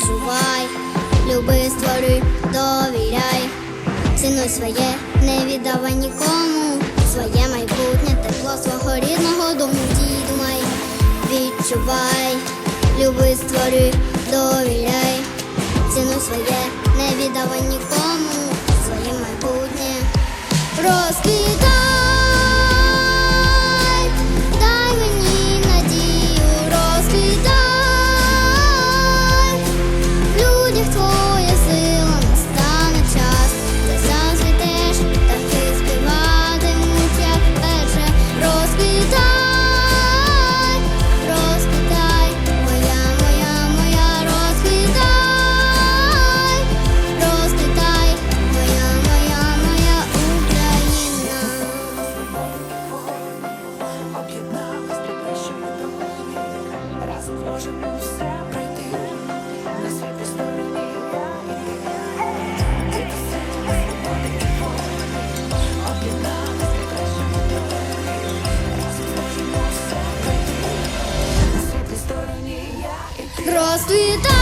Чувай, люби, створюй, довіряй, цінуй своє, не віддавай нікому, своє майбутнє, тепло свого рідного дому. Дій, думай, відчувай, люби, створюй, довіряй, цінуй своє. Розліта